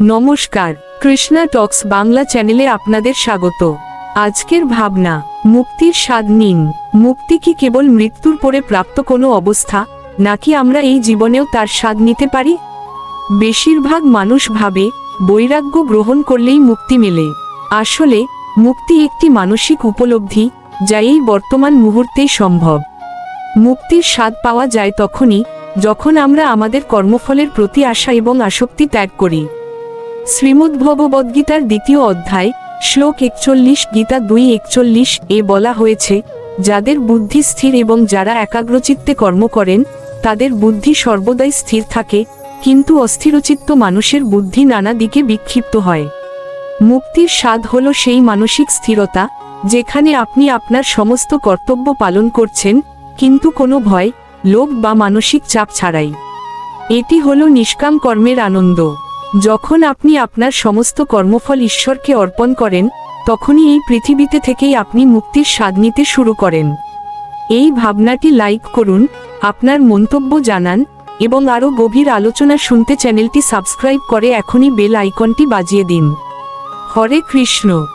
নমস্কার, কৃষ্ণা টক্স বাংলা চ্যানেলে আপনাদের স্বাগত। আজকের ভাবনা, মুক্তির স্বাদ নিন। মুক্তি কি কেবল মৃত্যুর পরে প্রাপ্ত কোনো অবস্থা, নাকি আমরা এই জীবনেও তার স্বাদ নিতে পারি? বেশিরভাগ মানুষ ভাবে, বৈরাগ্য গ্রহণ করলেই মুক্তি মেলে। আসলে, মুক্তি একটি মানসিক উপলব্ধি, যা এই বর্তমান মুহূর্তেই সম্ভব। মুক্তির স্বাদ পাওয়া যায় তখনই, যখন আমরা আমাদের কর্মফলের প্রতি আশা এবং আসক্তি ত্যাগ করি। শ্রীমদ্ভগবদ্গীতার দ্বিতীয় অধ্যায়, শ্লোক একচল্লিশ, গীতা দুই একচল্লিশ, এ বলা হয়েছে, যাদের বুদ্ধি স্থির এবং যারা একাগ্রচিত্তে কর্ম করেন, তাদের বুদ্ধি সর্বদাই স্থির থাকে, কিন্তু অস্থিরচিত্ত মানুষের বুদ্ধি নানা দিকে বিক্ষিপ্ত হয়। মুক্তির স্বাদ হল সেই মানসিক স্থিরতা, যেখানে আপনি আপনার সমস্ত কর্তব্য পালন করছেন, কিন্তু কোনো ভয়, লোভ বা মানসিক চাপ ছাড়াই। এটি হল নিষ্কাম কর্মের আনন্দ। যখন আপনি আপনার সমস্ত কর্মফল ঈশ্বরকে অর্পণ করেন, তখনই এই পৃথিবীতে থেকেই আপনি মুক্তির স্বাদ নিতে শুরু করেন। এই ভাবনাটি লাইক করুন, আপনার মন্তব্য জানান, এবং আরও গভীর আলোচনা শুনতে চ্যানেলটি সাবস্ক্রাইব করে এখনই বেল আইকনটি বাজিয়ে দিন। হরে কৃষ্ণ।